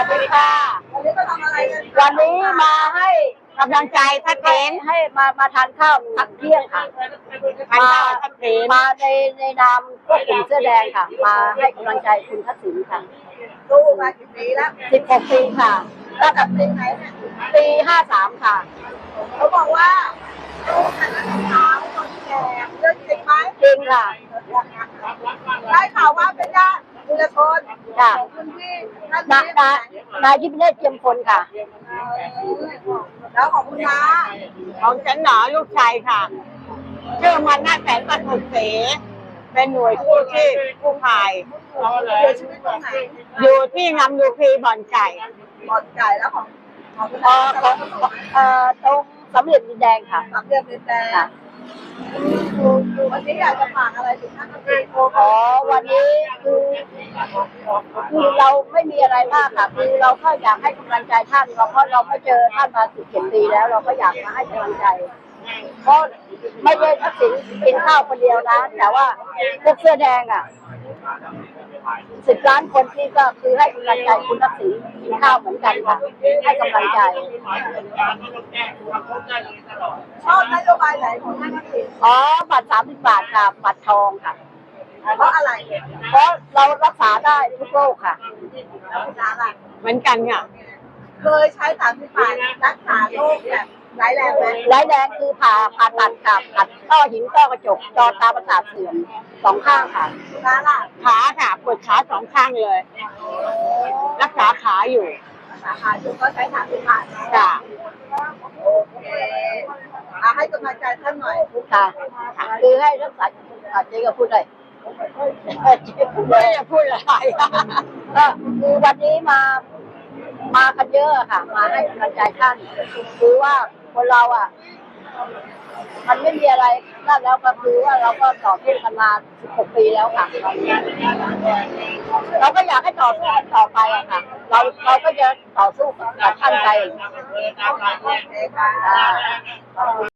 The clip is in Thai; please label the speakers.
Speaker 1: วัสดีค่ะ
Speaker 2: วันนี้มาทำอะไรกัน
Speaker 1: วันนี้มาให้กำลังใจทัดเทนให้มามาทานข้าวพักเที่ยงค่ะ
Speaker 3: ทานข้าวทัดเทน
Speaker 1: มาในในนามพวกกลุ่มเสื้อแดงค่ะ มาให้กำลังใจคุณทักษิณค่ะ
Speaker 2: สู้มากี่ปีแล้ว
Speaker 1: 16ปีค่ะ
Speaker 2: ตั้งแต่ปีไหนเนี่ย
Speaker 1: ปี53ค่ะ
Speaker 2: เขาบอกว่าสู้กันตั้งแต่เช้าจนแก่เรื่องจริงไหม
Speaker 1: จริงค่ะ
Speaker 2: ได้ข่าวว่าเป็นญาติคุณชน
Speaker 1: ค่ะ
Speaker 2: ของคุณพี่ท่าน
Speaker 1: นา
Speaker 2: นี้
Speaker 1: นานายยิปเนตเจียมพลค่ะ
Speaker 2: แล้วของคุณน้า
Speaker 3: ของฉันหนอลูกชายค่ะชื่อมันน่าแสนประทุเสเป็นหน่วยกู้ชีพกู้ภัย
Speaker 2: เสียชีวิตตรงไหน
Speaker 3: อยู่ที่งำยูพีบ่อนไก่
Speaker 2: บอดไก่แล้วของของคุณ
Speaker 1: เอ่
Speaker 2: น้า
Speaker 1: อของเอ่อตรงสำเหลี่ยมดินแดงค่ะ
Speaker 2: สามเดือนเป็นแดง
Speaker 1: ค่ะ
Speaker 2: วันนี้อยากจะฝากอะไรถึงท่านทักษิณ
Speaker 1: อ๋อวันนี้คือคือเราไม่มีอะไรมากค่ะคือเราก็อยากให้กำลังใจท่านเราเพราะเราก็เจอท่านมาสิบเจ็ดปีแล้ว เราก็อยากมาให้กำลังใจเพราะไม่ได้ทักษิณกินข้าวคนเดียวนะ แต่ว่าพวกเสื้อแดงอะ สิบล้านคนที่ก็คือให้กำลังใจคุณทักษิณกินข้าวเหมือนกันค่ะให้กำลังใจ
Speaker 2: ชอบนโยบายไหนของท่านทักษิณ
Speaker 1: อ๋อบัตรสามสิบบาทค่ะบัตรทองค่ะ
Speaker 2: เพราะอะไร
Speaker 1: เพราะเรารักษาได้ทุกโรคค่ะ
Speaker 2: แล้วคุณน้าล่ะ
Speaker 3: เหมือนกันค่ะ
Speaker 2: เคยใช้สามสิบบาทรักษาโรคแบบ ร้ายแรงไหม
Speaker 1: ร้ายแรงคือผ่าผ่าตัดค่ะตัดต้อหินต้อกระจกจอตาประสาทเสื่อมสองข้างค่ะ
Speaker 2: คุณน้าล่ะ
Speaker 3: ขาค่ะปวดขาสองข้างเลย รักษาขาอยู่
Speaker 2: สาขาจุก็ใช้สามสิบบาทนะ
Speaker 3: จ้ะ
Speaker 2: โอเคอะให้กำลังใจท่านหน่อย
Speaker 1: ค่ะคือให้รักษาอาเจ๊ก็พูดเลยเจ๊พูดเล
Speaker 3: ไม่
Speaker 1: ย
Speaker 3: จะพูดอะไร
Speaker 1: ก็คือวันนี้มา มากันเยอะค่ะ มาให้กำลังใจท่าน คือว่า คนเราอะ มันไม่มีอะไรนั่นแล้วก็คือว่าเราก็ต่อสู้กันมา 16 ปีแล้วค่ะ เราก็อยากให้ต่อสู้กันต่อไปอะค่ะ เราเราก็จะต่อสู้กับท่านไปอ่า